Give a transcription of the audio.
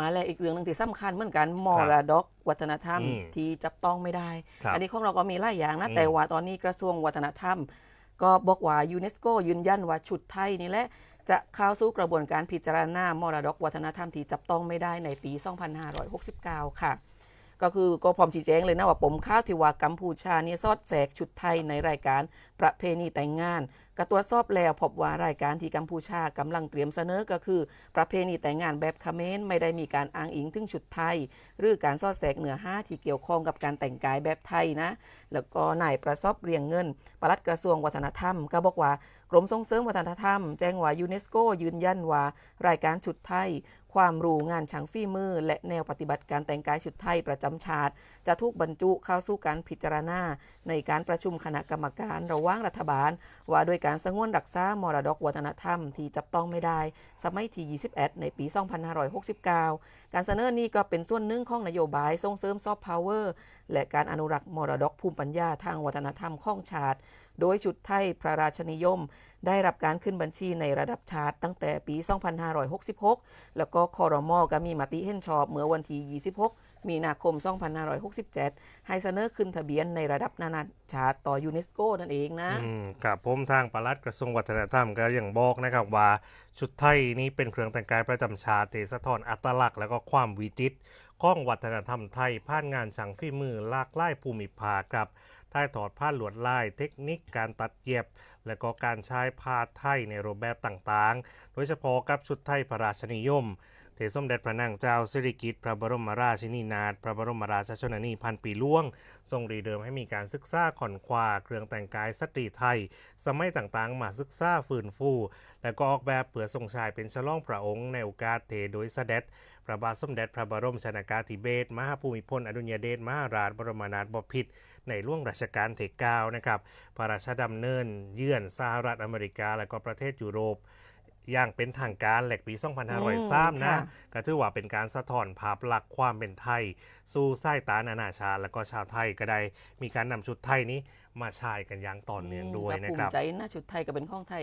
มาแล้วอีกเรื่องหนึงที่สำคัญเหมือนกันมรดกวัฒนธรรมอืมที่จับต้องไม่ได้ครับอันนี้ของเราก็มีหลายอย่างนะอืมแต่ว่าตอนนี้กระทรวงวัฒนธรรม ก็บอกว่ายูเนสโกยืนยันว่าชุดไทยนี่แหละจะเข้าสู่กระบวนการพิจารณามรดกวัฒนธรรมที่จับต้องไม่ได้ในปี 2569 ค่ะ ก็คือก็พร้อมชี้แจงเลยนะว่าปมข้าวที่ว่ากัมพูชาเนี่ยซอดแสกชุดไทยในรายการประเพณีแต่งงาน ก็ตรวจสอบแล้วพบว่ารายการที่กัมพูชากำลังเตรียมเสนอก็คือ ประเพณีแต่งงานแบบเขมรไม่ได้มีการอ้างอิงถึงชุดไทย หรือการซอดแสกเหนือห้าที่เกี่ยวข้องกับการแต่งกายแบบไทยนะ แล้วก็นายประสบเรียงเงินปลัดกระทรวงวัฒนธรรม ก็บอกว่ากรมส่งเสริมวัฒนธรรม แจ้งว่ายูเนสโกยืนยันว่ารายการชุดไทย ความรู้งานช่างฝีมือ และแนวปฏิบัติการแต่งกายชุดไทยประจำชาติ จะถูกบรรจุเข้าสู่การพิจารณาในการประชุมคณะกรรมการระหว่างรัฐบาล ว่าด้วยการการสงวนรักษามรดกวัฒนธรรมที่จับต้องไม่ได้ สมัยที่ 21 ในปี 2569 การเสนอนี้ก็เป็นส่วนหนึ่งของนโยบายส่งเสริมซอฟต์พาวเวอร์และการอนุรักษ์มรดกภูมิปัญญาทางวัฒนธรรมของชาติ โดยชุดไทยพระราชนิยม ได้รับการขึ้นบัญชีในระดับชาติตั้งแต่ปี 2566 แล้วก็คอรมอก็มีมติเห็นชอบเมื่อวันที่ 26 มีนาคม 2567 ให้เสนอขึ้นทะเบียนในระดับนานาชาติต่อยูเนสโกนั่นเองนะครับผมทางปลัดกระทรวงวัฒนธรรมก็ยังบอกนะครับว่าชุดไทยนี้เป็นเครื่องแต่งกายประจำชาติสะท้อนอัตลักษณ์และก็ความวิจิตรของวัฒนธรรมไทยผ่านงานช่างฝีมือลากหลายภูมิภาคครับถ่ายอดผ้าลวดลาย เทคนิคการตัดเย็บ และก็การใช้ผ้าไทยในรูปแบบต่างๆ โดยเฉพาะกับชุดไทยพระราชนิยม เที่สมเด็จพระนางเจ้าสิริกิติ์พระบรมราชินีนาถพระบรมราชชนนีพันปีหล่วง ทรงรีเดิมให้มีการศึกษาขอนขวาเครื่องแต่งกายสตรีไทย สมัยต่างๆ มาศึกษาฟื้นฟู และก็ออกแบบเผื่อทรงชายเป็นฉลองพระองค์ในโอกาสเทโดยเสด็จพระบาทสมเด็จพระบรมชนากาธิเบศรมหาภูมิพลอดุลยเดชมหาราชบรมนาถบพิตรในร่วงรัชกาลที่9นะครับพระราชดำเนิน เยือนสหรัฐอเมริกาและก็ประเทศยุโรป อย่างเป็นทางการแหลกปี2503นะค่ะ ก็ถือว่าเป็นการสะท้อนภาพลักษณ์ความเป็นไทย สู่สายตานานาชาติ และก็ชาวไทยก็ได้มีการนำชุดไทยนี้มาใช้กันอย่างต่อเนื่องด้วยก็นะภูครัมิบใจนะชุดไทยก็เป็นของไทย